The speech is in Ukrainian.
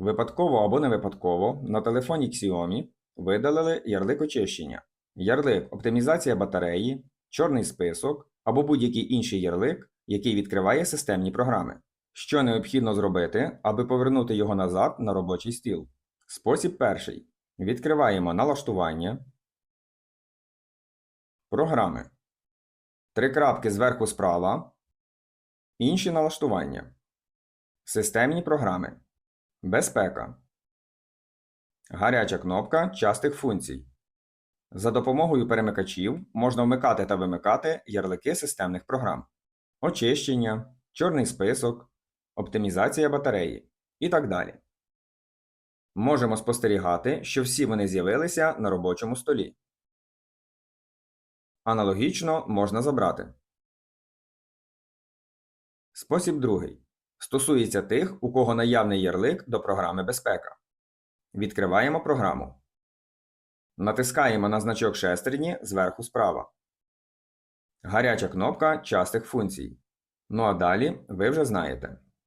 Випадково або не випадково на телефоні Xiaomi видалили ярлик очищення, ярлик оптимізація батареї, чорний список або будь-який інший ярлик, який відкриває системні програми. Що необхідно зробити, аби повернути його назад на робочий стіл? Спосіб перший. Відкриваємо налаштування, програми. Три крапки зверху справа. Інші налаштування. Системні програми. Безпека. Гаряча кнопка частих функцій. За допомогою перемикачів можна вмикати та вимикати ярлики системних програм. Очищення, чорний список, оптимізація батареї і так далі. Можемо спостерігати, що всі вони з'явилися на робочому столі. Аналогічно можна забрати. Спосіб другий. Стосується тих, у кого наявний ярлик до програми безпека. Відкриваємо програму. Натискаємо на значок шестерні зверху справа. Гаряча кнопка частих функцій. Ну а далі ви вже знаєте.